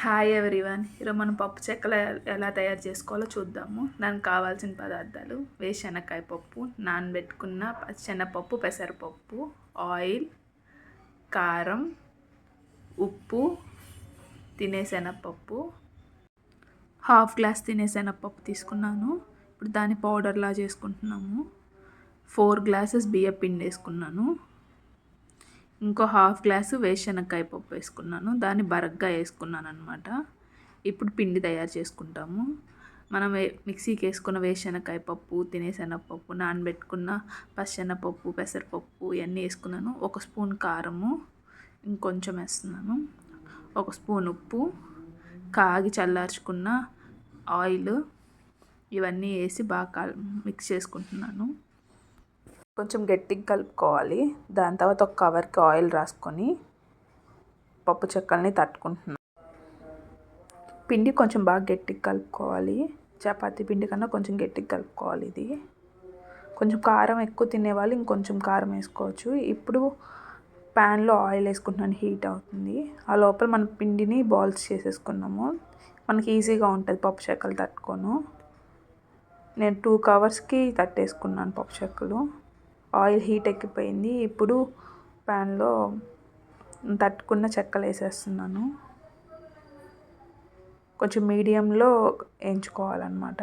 Hi everyone ఈరోజు మనం పప్పు చెక్కలు ఎలా తయారు చేసుకోవాలో చూద్దాము. దానికి కావాల్సిన పదార్థాలు వేరుశనగకాయ పప్పు నానబెట్టుకున్న శనగపప్పు పెసరపప్పు ఆయిల్ కారం ఉప్పు తినే శనగపప్పు. హాఫ్ గ్లాస్ తినే శనగపప్పు తీసుకున్నాను. ఇప్పుడు దాన్ని పౌడర్లా చేసుకుంటున్నాము. ఫోర్ గ్లాసెస్ బియ్య పిండి వేసుకున్నాను ఇంకో హాఫ్ గ్లాసు వేరుశనగకాయ పప్పు వేసుకున్నాను. దాన్ని బరగ్గా వేసుకున్నాను అనమాట ఇప్పుడు పిండి తయారు చేసుకుంటాము. మనం మిక్సీకి వేసుకున్న వేరుశనగకాయ పప్పు తినే శనగపప్పు నానబెట్టుకున్న పచ్చెనపప్పు పెసరపప్పు ఇవన్నీ వేసుకున్నాను. ఒక స్పూన్ కారము ఇంకొంచెం వేస్తున్నాను. ఒక స్పూన్ ఉప్పు కాగి చల్లార్చుకున్న ఆయిల్ ఇవన్నీ వేసి బాగా మిక్స్ చేసుకుంటున్నాను. కొంచెం గట్టిగా కలుపుకోవాలి. దాని తర్వాత ఒక కవర్కి ఆయిల్ రాసుకొని పప్పు చెక్కల్ని తట్టుకుంటున్నాను పిండి కొంచెం బాగా గట్టిగా కలుపుకోవాలి. చపాతీ పిండి కన్నా కొంచెం గట్టిగా కలుపుకోవాలి ఇది. కొంచెం కారం ఎక్కువ తినేవాళ్ళు ఇంకొంచెం కారం వేసుకోవచ్చు. ఇప్పుడు ప్యాన్లో ఆయిల్ వేసుకుంటున్నాను హీట్ అవుతుంది. ఆ లోపల మన పిండిని బాల్స్ చేసేసుకున్నాము. మనకి ఈజీగా ఉంటుంది పప్పు చెక్కలు తట్టుకోను. నేను టూ కవర్స్కి తట్టేసుకున్నాను పప్పు చెక్కలు. ఆయిల్ హీట్ ఎక్కిపోయింది. ఇప్పుడు ప్యాన్లో తట్టుకున్న చెక్కలు వేసేస్తున్నాను. కొంచెం మీడియంలో వేయించుకోవాలన్నమాట.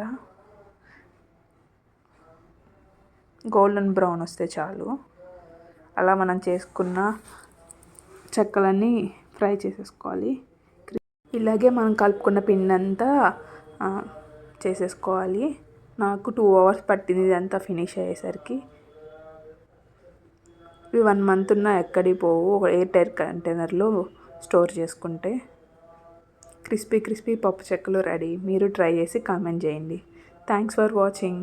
గోల్డెన్ బ్రౌన్ వస్తే చాలు. అలా మనం చేసుకున్న చెక్కలన్నీ ఫ్రై చేసేసుకోవాలి. ఇలాగే మనం కలుపుకున్న పిండి అంతా చేసేసుకోవాలి. నాకు టూ అవర్స్ పట్టింది ఇదంతా ఫినిష్ అయ్యేసరికి. ఇవి వన్ మంత్ ఉన్న ఎక్కడికి పోవు. ఒక ఎయిర్ టైర్ కంటైనర్లో స్టోర్ చేసుకుంటే క్రిస్పీ క్రిస్పీ పప్పు చెక్కలు రెడీ. మీరు ట్రై చేసి కామెంట్ చేయండి. Thanks for watching.